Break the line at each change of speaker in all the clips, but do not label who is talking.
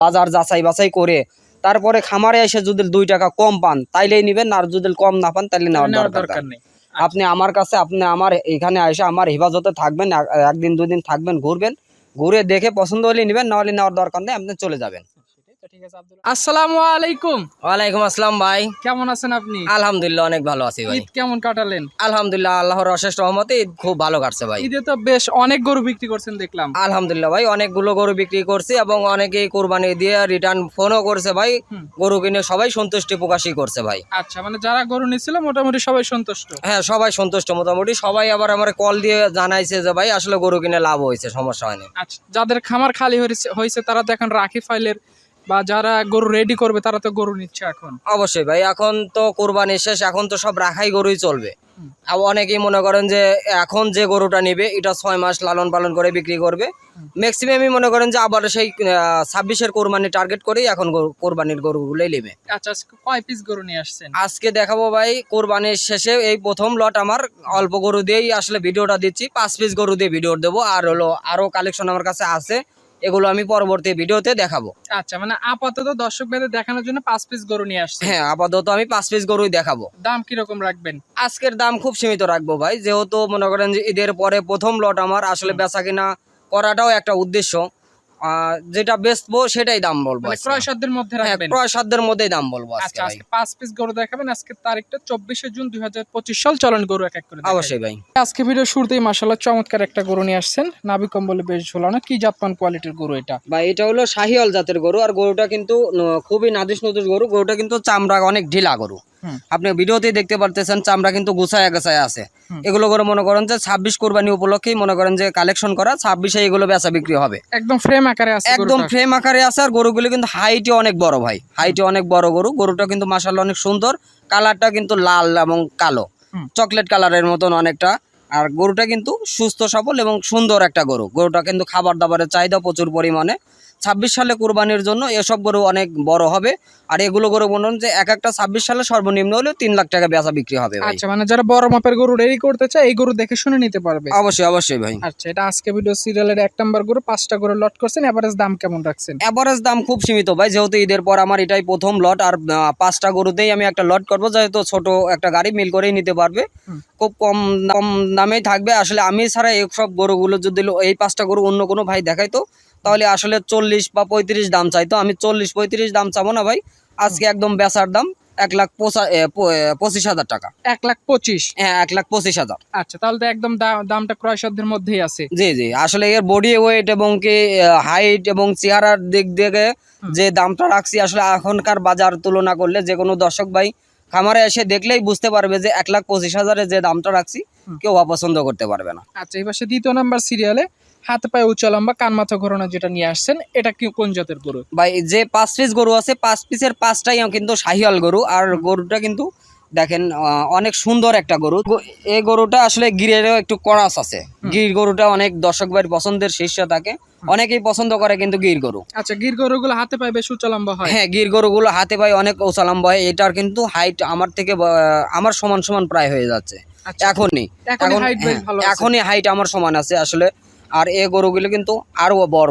বাজার যাচাই বাছাই করে তারপরে খামারে এসে যদি দুই টাকা কম পান তাইলেই নিবেন আর যদি কম না পান তাইলে নেওয়ার দরকার নেই। আপনি আমার কাছে আপনি আমার এখানে এসে আমার হেফাজতে থাকবেন একদিন দুদিন থাকবেন ঘুরবেন ঘুরে দেখে পছন্দ হলে নেবেন না হলে নেওয়ার দরকার নেই আপনি চলে যাবেন
আসসালামু আলাইকুম।
ওয়ালাইকুম আসসালাম ভাই।
কেমন আছেন আপনি?
আলহামদুলিল্লাহ অনেক ভালো আছি ভাই।
ঈদ কেমন কাটালেন?
আলহামদুলিল্লাহ আল্লাহর অশেষ রহমতে ঈদ খুব ভালো কাটছে ভাই।
ঈদে তো বেশ অনেক গরু বিক্রি করছেন দেখলাম।
আলহামদুলিল্লাহ ভাই অনেকগুলো গরু বিক্রি করছি এবং অনেকেই কোরবানি দিয়ে রিটার্ন ফোনও করছে ভাই। গরু কিনে সবাই সন্তুষ্টি প্রকাশই করছে ভাই।
আচ্ছা মানে যারা গরু নিচ্ছিল মোটামুটি সবাই সন্তুষ্ট।
হ্যাঁ সবাই সন্তুষ্ট মোটামুটি। সবাই আবার আমার কল দিয়ে জানাইছে যে ভাই আসলে গরু কিনে লাভ হয়েছে সমস্যা হয়নি।
আচ্ছা যাদের খামার খালি হয়েছে- হয়েছে তারা তো এখন রাখি ফাইলের বা যারা গরু রেডি করবে তারা তো গরু নিচ্ছে এখন।
অবশ্যই ভাই এখন তো কোরবানি শেষ এখন তো সব রাখাই গরুই চলবে। আর অনেকেই মনে করেন যে এখন যে গরুটা নিবে এটা ছয় মাস লালন পালন করে বিক্রি করবে। ম্যাক্সিমামই মনে করেন যে আবার সেই ছাব্বিশের কোরবানি টার্গেট করেই এখন কোরবানির গরুগুলোই নেবে।
আচ্ছা কয় পিস গরু নিয়ে আসছেন?
আজকে দেখাবো ভাই কোরবানির শেষে এই প্রথম লট আমার অল্প গরু দিয়েই আসলে ভিডিওটা দিচ্ছি পাঁচ পিস গরু দিয়ে ভিডিও দেবো। আর হলো আরও কালেকশন আমার কাছে আছে। এগুলো আমি পরবর্তী ভিডিওতে দেখাবো।
আচ্ছা মানে আপাতত দর্শক ভাইদের দেখানোর জন্য পাঁচ পিস গরু নিয়ে আসছে।
হ্যাঁ আপাতত আমি পাঁচ পিস গরুই দেখাবো।
দাম কীরকম রাখবেন?
আজকের দাম খুব সীমিত রাখব ভাই যেহেতু মনে করেন যে ঈদের পরে প্রথম লট আমার আসলে বেচা কিনা করাটাও একটা উদ্দেশ্য। যেটা বেচবো সেটাই দাম বলব
মানে। ক্রয় সাধ্যের মধ্যে
হ্যাঁ
রাখবেন?
ক্রয় সাধ্যের মধ্যেই দাম বলব আজকে
আচ্ছা আজকে পাঁচ পিস গরু দেখাবেন। আজকে তারিখটা চব্বিশে জুন দুই হাজার পঁচিশ সাল। চলন গরু এক এক করে
অবশ্যই ভাই।
আজকে ভিডিও শুরুতেই মাসাল্লাহ চমৎকার একটা গরু নিয়ে আসছেন। নাবি কম্বলে বেশ ঝোলানো। কি জাতমান কোয়ালিটির গরু এটা?
বা এটা হলো শাহিওয়াল জাতের গরু। আর গরুটা কিন্তু খুবই নাদিস নদিস গরু। গরুটা কিন্তু চামড়া অনেক ঢিলা গরু। আপনি ভিডিওতেই দেখতে পারতেছেন চামড়া কিন্তু গুছায় গুছায় আছে। এগুলো করে মনে করেন যে ছাব্বিশ কোরবানি উপলক্ষেই মনে করেন যে কালেকশন করা ছাব্বিশে এগুলো বেচা বিক্রি হবে।
একদম ফ্রেম আকারে আছে
একদম ফ্রেম আকারে আছে আর গরুগুলো কিন্তু হাইটে অনেক বড় ভাই। হাইটে অনেক বড় গরু গরুটা কিন্তু মাসাল্লাহ অনেক সুন্দর। কালারটা কিন্তু লাল এবং কালো। চকলেট কালারের মতন অনেকটা। আর গরুটা কিন্তু সুস্থ সবল এবং সুন্দর একটা গরু। গরুটা কিন্তু খাবার দাবারের চাহিদা প্রচুর পরিমাণে। ছাব্বিশ সালে কোরবানির জন্য এসব গরু অনেক বড় হবে। আর এগুলো গরু হন যে এক একটা ছাব্বিশ সালে সর্বনিম্ন হলেও তিন লাখ টাকা বেচা বিক্রি হবে
আচ্ছা মানে যারা বড় মাপের গরু রেডি করতে চায় এই গরু দেখে শুনে নিতে পারবে।
অবশ্যই অবশ্যই ভাই।
আচ্ছা এটা আজকে ভিডিও সিরিয়ালের এক নাম্বার গরু পাঁচটা গরু লট করছেন এভারেজ দাম কেমন রাখছেন?
অ্যাভারেজ দাম খুব সীমিত ভাই যেহেতু ঈদের পর আমার এটাই প্রথম লট আর পাঁচটা গরুতেই আমি একটা লট করব যেহেতু ছোট একটা গাড়ি মিল করেই নিতে পারবে। খুব কম কম দামেই থাকবে। আসলে আমি ছাড়া এই সব গরুগুলো যদি এই পাঁচটা গরু অন্য কোনো ভাই দেখাইতো তাহলে আসলে চল্লিশ বা পঁয়ত্রিশ দাম চাই। তো আমি চল্লিশ পঁয়ত্রিশ দাম চাবো না ভাই? আজকে একদম বেচার দাম এক লাখ পঁচিশ হাজার টাকা।
এক লাখ পঁচিশ?
হ্যাঁ এক লাখ পঁচিশ হাজার।
আচ্ছা তাহলে তো একদম দামটা ক্রয় সাধ্যের মধ্যেই আছে।
জি জি আসলে এর বডি ওয়েট এবং কি হাইট এবং চেহারার দিক থেকে যে দামটা রাখছি আসলে এখনকার বাজার তুলনা করলে যে কোনো দর্শক ভাই খামারে এসে দেখলেই বুঝতে পারবে যে এক লাখ পঁচিশ হাজারে যে দামটা রাখছি কেউ অপছন্দ করতে পারবে না।
আচ্ছা এবার দ্বিতীয় নাম্বার সিরিয়ালে হাত পায়ে উঁচা লম্বা কান মাথা ঘোরানো যেটা নিয়ে আসছেন এটা কি কোন জাতের গরু?
ভাই যে পাঁচ পিস গরু আছে পাঁচ পিসের পাঁচটাই কিন্তু শাহিয়াল গরু। আর গরুটা কিন্তু দেখেন অনেক সুন্দর একটা গরু। এই গরুটা আসলে গিরেরও একটু করাস আছে। গির গরুটা অনেক দর্শক ভাইয়ের পছন্দের শীর্ষ থাকে। অনেকেই পছন্দ করে কিন্তু গির গরু।
আচ্ছা গির গরুগুলো হাতে পায়ে বেশ উঁচা লম্বা হয়?
হ্যাঁ গির গরুগুলো হাতে পায় অনেক ওসালাম হয়। এটার কিন্তু হাইট আমার থেকে আমার সমান সমান প্রায় হয়ে যাচ্ছে।
আচ্ছা।
এখনই।
এখনই বেশ
হ্যাঁ। এখনই হাইট আমার সমান আছে। আসলে আর এই গরুগুলো কিন্তু আরও বড়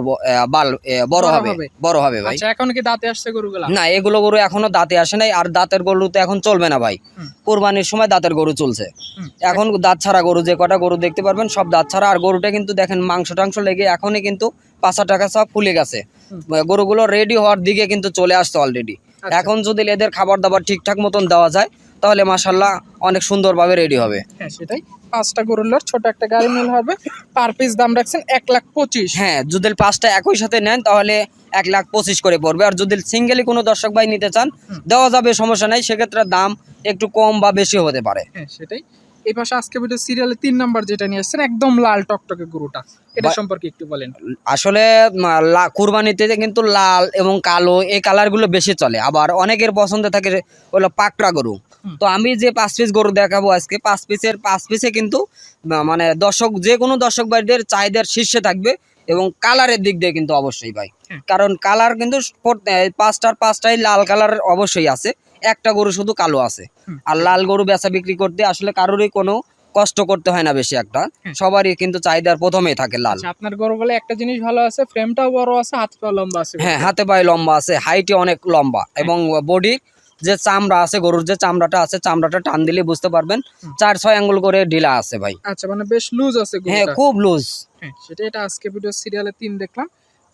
বাল বড়
বড়
হবে। বড় হবে ভাই।
আচ্ছা এখন কি দাঁতে আসছে গরুগুলা?
না এগুলো গরু এখনও দাঁতে আসে নাই আর দাঁতের গরু তো এখন চলবে না ভাই। কোরবানির সময় দাঁতের গরু চলছে। এখন দাঁত ছাড়া গরু যে কটা গরু দেখতে পারবেন সব দাঁত ছাড়া। আর গরুটা কিন্তু দেখেন মাংস টাংস লেগে এখনই কিন্তু পাঁচা টাকা সব ফুলে গেছে। গরুগুলো রেডি হওয়ার দিকে কিন্তু চলে আসছে অলরেডি
আচ্ছা।
এখন যদি এদের খাবার দাবার ঠিকঠাক মতন দেওয়া যায় তাহলে মাসাল্লাহ অনেক সুন্দরভাবে রেডি হবে।
হ্যাঁ সেটাই। পাঁচটা গরুর লট ছোট একটা গাড়ি মিল হবে। পার পিস দাম রাখছেন এক লাখ পঁচিশ।
হ্যাঁ যদি পাঁচটা একই সাথে নেন তাহলে এক লাখ পঁচিশ করে পড়বে। আর যদি সিঙ্গেলি কোনো দর্শক ভাই নিতে চান দেওয়া যাবে সমস্যা নাই সেক্ষেত্রে দাম একটু কম বা বেশি হতে পারে।
হ্যাঁ সেটাই। এই পাশে আজকে ভিডিও সিরিয়ালে তিন নাম্বার যেটা নিয়ে আসছেন একদম লাল টকটকে গরুটা। এটা সম্পর্কে একটু বলেন।
আসলে কুরবানিতে কিন্তু লাল এবং কালো এই কালারগুলো বেশি চলে। আবার অনেকের পছন্দ থাকে হলো পাকড়া গরু। তো আমি যে পাঁচ পিস গরু দেখাবো আজকে পাঁচ পিসের পাঁচ পিসে কিন্তু মানে দর্শক যে কোনো দর্শক ভাইদের চাহিদার শীর্ষে থাকবে এবং কালারের দিক দিয়ে কিন্তু অবশ্যই ভাই। কারণ কালার কিন্তু পাঁচটার পাঁচটাই লাল কালার অবশ্যই আছে। একটা গরু শুধু কালো আছে। আর লাল গরু বেচা বিক্রি করতে আসলে কারোরই কোনো কষ্ট করতে হয় না বেশি একটা। সবারই কিন্তু চাহিদার প্রথমেই থাকে লাল।
আচ্ছা আপনার গরু বলে একটা জিনিস ভালো আছে ফ্রেমটাও বড় আছে হাত পা লম্বা আছে
হ্যাঁ হাতে পায়ে লম্বা আছে হাইটে অনেক লম্বা। এবং বডি যে চামড়া আছে গরুর যে চামড়াটা আছে চামড়াটা টান দিলে বুঝতে পারবেন চার ছয় আঙ্গুল করে ঢিলা আছে ভাই।
আচ্ছা মানে বেশ লুজ আছে
হ্যাঁ খুব লুজ
হ্যাঁ সেটা এটা আজকে ভিডিও সিরিয়ালে তিন দেখলাম।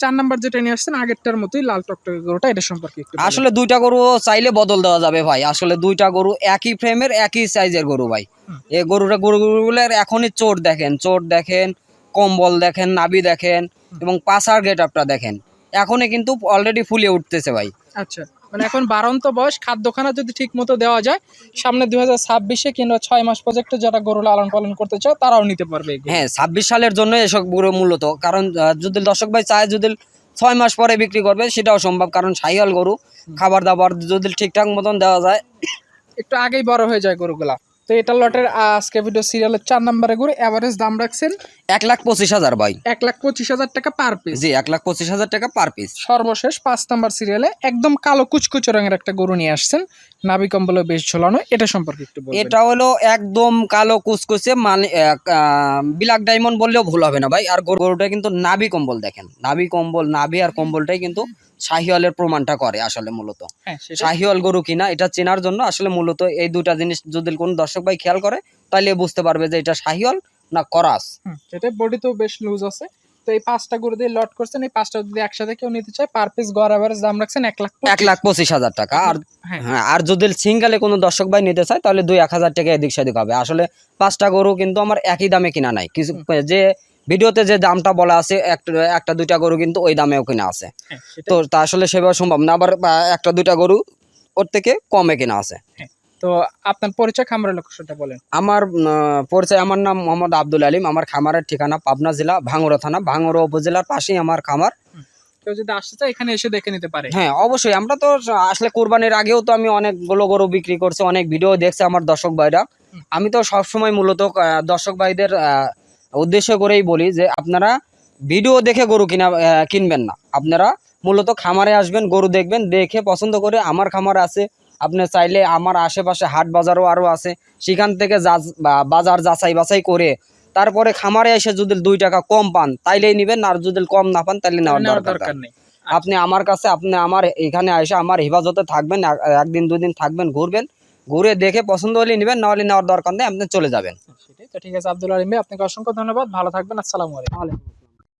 চার নাম্বার যেটা নিয়ে আসছেন আগেরটার মতোই লাল টকটকে গরুটা এটা সম্পর্কে একটু
আসলে দুইটা গরু চাইলে বদল দেওয়া যাবে ভাই। আসলে দুইটা গরু একই ফ্রেমের একই সাইজের গরু ভাই।
এ
এই গরুটা গরুগুলোর এখনই চোর দেখেন চোর দেখেন কম্বল দেখেন নাবি দেখেন এবং পাশার গেট আপটা দেখেন। এখনই কিন্তু অলরেডি ফুলে উঠতেছে ভাই।
আচ্ছা। মানে এখন বারন্ত বয়স খাদ্যখানা যদি ঠিক মতো দেওয়া যায় সামনে দুই হাজার ছাব্বিশে কিংবা ছয় মাস প্রজেক্টে যারা গরু লালন পালন করতে চায় তারাও নিতে পারবে
হ্যাঁ ছাব্বিশ সালের জন্য এসব গরু মূলত কারণ যদি দর্শক ভাই চায় যদি ছয় মাস পরে বিক্রি করবে সেটাও সম্ভব কারণ সাইয়াল গরু খাবার দাবার যদি ঠিকঠাক মতন দেওয়া যায়।
একটু আগেই বড় হয়ে যায় গরুগুলা। তো এটা লটের আজকে ভিডিও সিরিয়ালের চার নম্বরে গরু এভারেজ দাম রাখছেন
এক লাখ পঁচিশ হাজার ভাই।
এক লাখ পঁচিশ হাজার টাকা পার পিস
জি এক লাখ পঁচিশ হাজার টাকা পার পিস
সর্বশেষ পাঁচ নাম্বার সিরিয়ালে একদম কালো কুচকুচো রঙের একটা গরু নিয়ে আসছেন নাভি কম্বলে বেশ ঝোলানো। এটা সম্পর্কে একটু
এটা হলো একদম কালো কুচকুচে মানে ব্ল্যাক ডায়মন্ড বললেও ভুল হবে না ভাই। আর গরু- গরুটা কিন্তু নাভি কম্বল দেখেন। নাবি কম্বল নাভি আর কম্বলটাই কিন্তু শাহিওয়ালের প্রমাণটা করে আসলে মূলত।
হ্যাঁ
শাহিওয়াল গরু কিনা এটা চেনার জন্য আসলে মূলত এই দুটা জিনিস যদি কোনো দর্শক ভাই খেয়াল করে তাহলে বুঝতে পারবে যে এটা শাহিওয়াল না করাস।
সেটা বডি তো বেশ লুজ আছে। তো এই পাঁচটা গরু দিয়ে লট করছেন এই পাঁচটা যদি একসাথে কেউ নিতে চায় পার পিস গড় দাম রাখছেন এক লাখ
এক লাখ পঁচিশ হাজার টাকা। আর
হ্যাঁ।
হ্যাঁ আর যদি সিঙ্গেলে কোনো দর্শক ভাই নিতে চায় তাহলে দুই এক হাজার টাকা এদিক সেদিক হবে। আসলে পাঁচটা গরু কিন্তু আমার একই দামে কিনা নাই। কিছু যে ভিডিওতে যে দামটা বলা আছে একটা দুইটা গরু কিন্তু ওই দামেও কিনা আছে।
হ্যাঁ
তো তা আসলে সেভাবে সম্ভব না আবার একটা দুইটা গরু ওর থেকে কমে কিনা আছে।
তো আপনার পরিচয় খামারের লোকেশনটা বলেন।
আমার পরিচয় আমার নাম মোহাম্মদ আব্দুল আলিম। আমার খামারের ঠিকানা পাবনা জেলা ভাঙড়া থানা ভাঙড়া উপজেলার পাশেই আমার খামার।
কেউ যদি আসতে চায় এখানে এসে দেখে নিতে পারে।
হ্যাঁ অবশ্যই। আমরা তো আসলে কোরবানির আগেও তো আমি অনেকগুলো গরু বিক্রি করছি অনেক ভিডিও দেখছে আমার দর্শক ভাইরা। আমি তো সবসময় মূলত দর্শক ভাইদের উদ্দেশ্য করেই বলি যে আপনারা ভিডিও দেখে গরু কিনা কিনবেন না। আপনারা মূলত খামারে আসবেন গরু দেখবেন দেখে পছন্দ করে আমার খামার আছে। আপনি চাইলে আমার আশেপাশে হাট বাজারও আরও আছে। সেখান থেকে বাজার যাচাই বাছাই করে তারপরে খামারে এসে যদি দুই টাকা কম পান তাইলেই নেবেন আর যদি কম না পান তাইলে নেওয়ার
দরকার নেই।
আপনি আমার কাছে আপনি আমার এখানে এসে আমার হেফাজতে থাকবেন এক- একদিন দুদিন থাকবেন ঘুরবেন। ঘুরে দেখে পছন্দ হলে নেবেন না হলে নেওয়ার দরকার নেই আপনি চলে যাবেন।
সেটাই তো ঠিক আছে আব্দুল আলিম ভাই আপনাকে অসংখ্য ধন্যবাদ ভালো থাকবেন আসসালামু আলাইকুম।